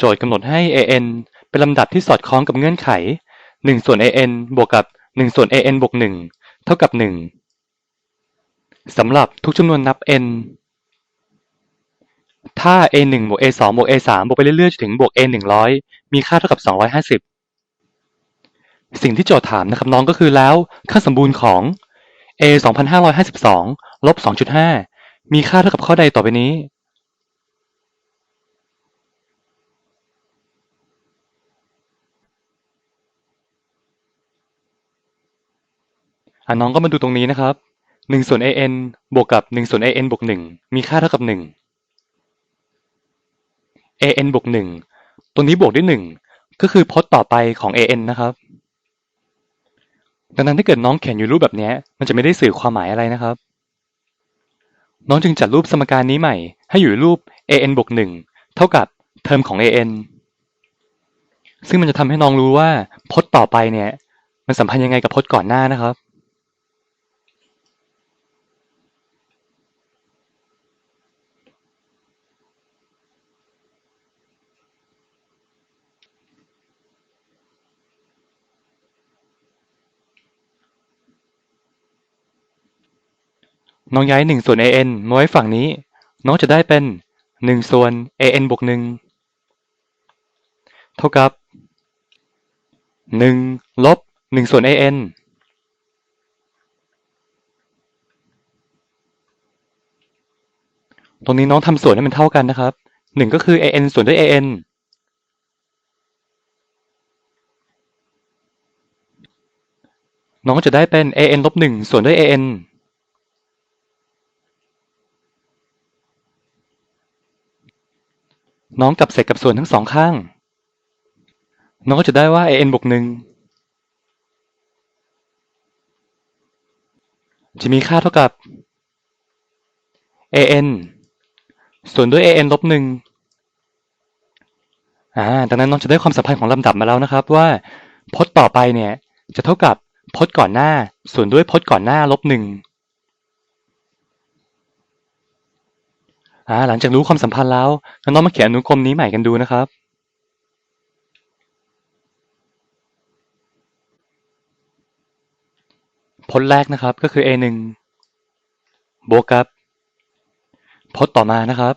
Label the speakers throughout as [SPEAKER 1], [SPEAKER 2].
[SPEAKER 1] โจทย์กำหนดให้ an เป็นลำดับที่สอดคล้องกับเงื่อนไข 1 ส่วน an บวกกับ 1 ส่วน an บวก 1 เท่ากับ 1 สำหรับทุกจำนวนนับ n ถ้า a 1 บวก a 2 บวก a 3 บวกไปเรื่อยๆจนถึงบวก a 100 มีค่าเท่ากับ 250 สิ่งที่โจทย์ถามนะครับน้องก็คือแล้วค่าสมบูรณ์ของ a 2552ลบ2.5 มีค่าเท่ากับข้อใดต่อไปนี้ อะน้องก็มาดูตรงนี้นะครับ1ส่วน an บวกกับ1ส่วน an บวก1มีค่าเท่ากับ1 an บวก1ตรงนี้บวกด้วย1ก็คือพจน์ต่อไปของ an นะครับดังนั้นถ้าเกิดน้องเขียนอยู่รูปแบบนี้มันจะไม่ได้สื่อความหมายอะไรนะครับ น้องจึงจัดรูปสมการนี้ใหม่ ให้อยู่รูป an บวก1เท่ากับเทอมของ an ซึ่งมันจะทำให้น้องรู้ว่าพจน์ต่อไปเนี่ย มันสัมพันธ์ยังไงกับพจน์ก่อนหน้านะครับ น้องย้าย1ส่วน an มาไว้ฝั่งนี้ น้องจะได้เป็น1ส่วน an บวก1เท่ากับ1ลบ1ส่วน an ตรงนี้น้องทำส่วนให้มันเท่ากันนะครับ1ก็คือ an ส่วนด้วย an น้องจะได้เป็น an ลบ1ส่วนด้วย an น้องกับเศษกับส่วนทั้งสองข้าง น้องก็จะได้ว่า an บวกหนึ่งจะมีค่าเท่ากับ an ส่วนด้วย an ลบหนึ่งอ่าดังนั้นน้องจะได้ความสัมพันธ์ของลำดับมาแล้วนะครับว่าพจน์ต่อไปเนี่ยจะเท่ากับพจน์ก่อนหน้า ส่วนด้วยพจน์ก่อนหน้าลบหนึ่ง อ่าหลังจากรู้ความสัมพันธ์แล้วน้องๆมาเขียนอนุกรมนี้ใหม่กันดูนะครับพจน์แรกนะครับก็คือ a 1บวกกับพจน์ต่อมานะครับ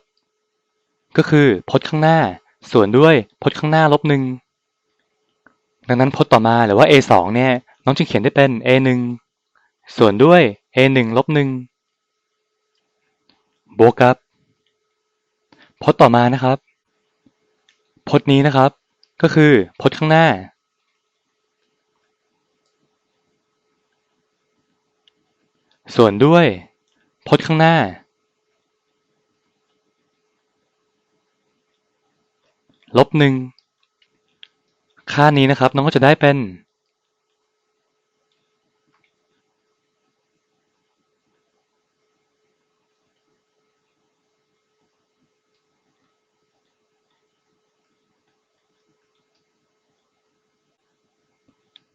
[SPEAKER 1] ก็คือพจน์ข้างหน้า ส่วนด้วยพจน์ข้างหน้าลบหนึ่งดังนั้นพจน์ต่อมาหรือว่า a 2เนี่ย น้องจึงเขียนได้เป็น a 1ส่วนด้วย a 1ลบหนึ่งบวกกับ พจน์ต่อมานะครับ พจน์นี้นะครับ ก็คือพจน์ข้างหน้า ส่วนด้วย พจน์ข้างหน้า ลบหนึ่งค่านี้นะครับ น้องก็จะได้เป็น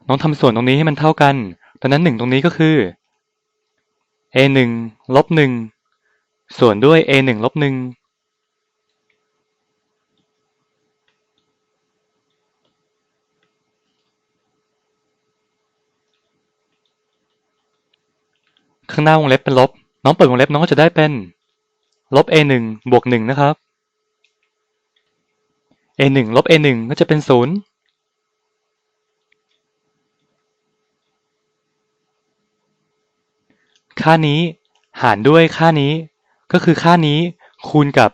[SPEAKER 1] น้องทำส่วนตรงนี้ให้มันเท่ากัน ดังนั้นหนึ่งตรงนี้ก็คือ a หนึ่งลบหนึ่งส่วนด้วย a หนึ่งลบหนึ่งข้างหน้าวงเล็บเป็นลบ น้องเปิดวงเล็บน้องก็จะได้เป็น ลบ a หนึ่งบวกหนึ่งนะครับ a หนึ่งลบ a หนึ่งก็จะเป็นศูนย์ ค่านี้หารด้วยค่านี้ ก็คือค่านี้คูณกับ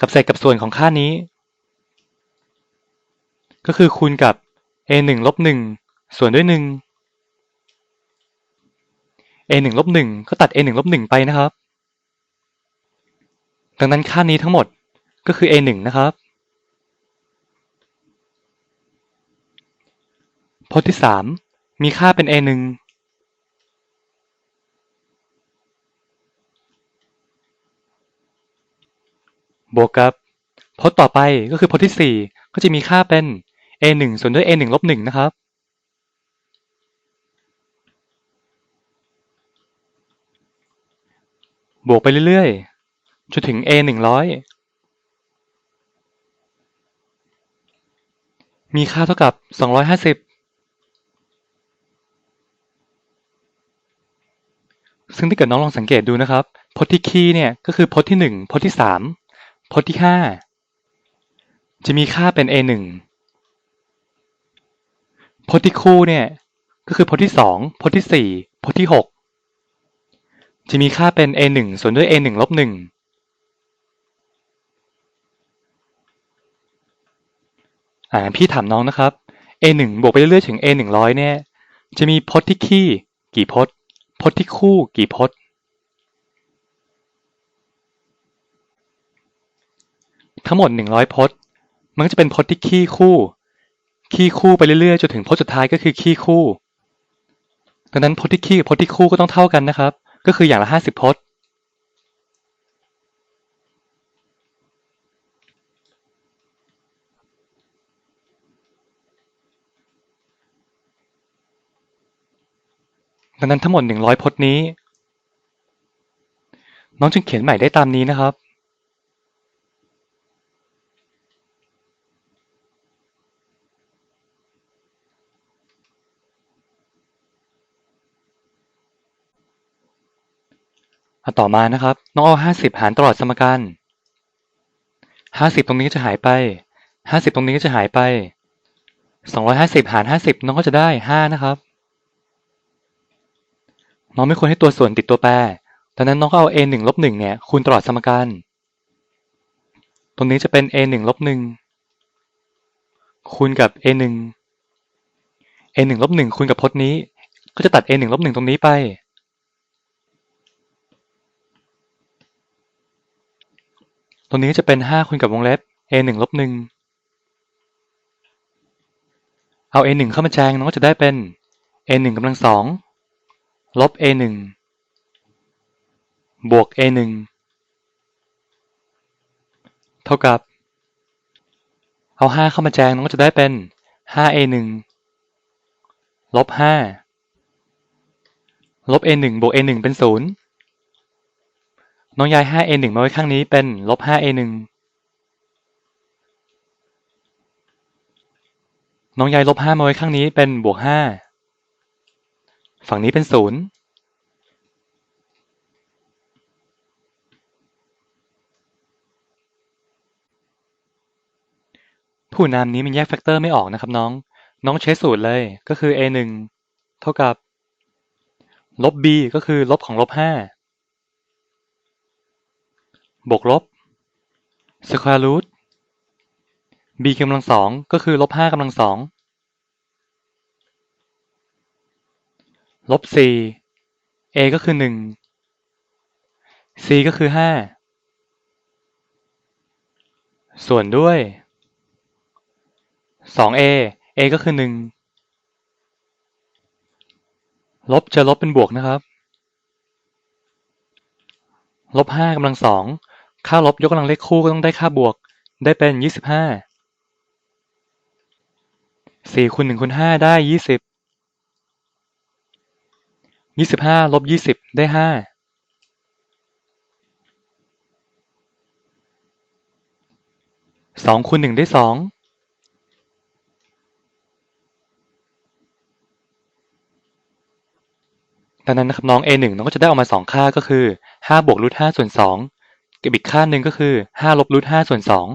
[SPEAKER 1] กับเศษกับส่วนของค่านี้ ก็คือคูณกับ a 1ลบ1ส่วนด้วย 1 a 1ลบ1ก็ตัด a 1ลบ1ไปนะครับ ดังนั้นค่านี้ทั้งหมดก็คือ a 1นะครับพจน์ที่ 3 มีค่าเป็น a 1 บวกกับพจน์ต่อไปก็คือพจน์ที่สี่ก็จะมีค่าเป็น a หนึ่งส่วนด้วย a หนึ่งลบหนึ่งนะครับ บวกไปเรื่อยๆจนถึง a หนึ่งร้อยมีค่าเท่ากับ 250 ซึ่งถ้าเกิดน้องลองสังเกตดูนะครับพจน์ที่คีเนี่ยก็คือพจน์ที่ 1พจน์ที่ 3 พจน์ที่5จะมีค่าเป็น a1 พจน์ที่คู่เนี่ยก็คือพจน์ที่2พจน์ที่4พจน์ที่6จะมีค่าเป็น a1 ส่วนด้วย a1 ลบ1อ่าพี่ถามน้องนะครับ a1 บวกไปเรื่อยๆถึง a 100เนี่ย จะมีพจน์ที่คี่กี่พจน์ พจน์ที่คู่กี่พจน์ ทั้งหมด 100 พจน์ มันก็จะเป็นพจน์ที่คี่คู่คี่คู่ไปเรื่อยๆจนถึงพจน์สุดท้ายก็คือคี่คู่ ดังนั้นพจน์ที่คี่กับพจน์ที่คู่ก็ต้องเท่ากันนะครับ ก็คืออย่างละ 50 พจน์ ดังนั้นทั้งหมด 100 พจน์นี้ น้องจึงเขียนใหม่ได้ตามนี้นะครับ ต่อมานะครับ น้องเอา50หารตลอดสมการ50ตรงนี้จะหายไป50ตรงนี้ก็จะหายไป250หาร50น้องก็จะได้5นะครับ น้องไม่ควรให้ตัวส่วนติดตัวแปรดังนั้นน้องก็เอา a 1ลบ1เนี่ยคูณตลอดสมการ ตรงนี้จะเป็น a 1ลบ1คูณกับ a 1 a 1ลบ1คูณกับพจน์นี้ ก็จะตัด a 1ลบ1ตรงนี้ไป ตรงนี้จะเป็น5คูณกับวงเล็บ a 1ลบ1เอา a 1เข้ามาแจงน้องก็จะได้เป็น a 1กำลังสองลบ a 1บวก a 1เท่ากับ เอา 5 เข้ามาแจงน้องก็จะได้เป็น5 a 1ลบ5ลบ a 1บวก a 1เป็น 0 น้องย้าย5 a 1มาไว้ข้างนี้เป็นลบ5 a 1น้องย้ายลบ5มาไว้ข้างนี้เป็นบวก5ฝั่งนี้เป็น0ผู้นามนี้มันแยกแฟกเตอร์ไม่ออกนะครับน้อง น้องใช้สูตรเลยก็คือ a 1เท่ากับ ลบ b ก็คือลบของลบ5 บวกลบ square root b กำลังสองก็คือลบ5กำลังสองลบ4 a ก็คือ1 c ก็คือ5ส่วนด้วย 2a a ก็คือ1ลบจะลบเป็นบวกนะครับ ลบ5กำลังสอง ค่าลบยกกำลังเลขคู่ก็ต้องได้ค่าบวก ได้เป็น25 4คูณ1คูณ5ได้20 25ลบ20ได้5 2คูณ1ได้2ดังนั้นนะครับน้อง a 1น้องก็จะได้ออกมา 2 ค่าก็คือ 5 บวกรูท5ส่วน 2 กับอีกค่าหนึ่งก็คือ5ลบรูท5ส่วน2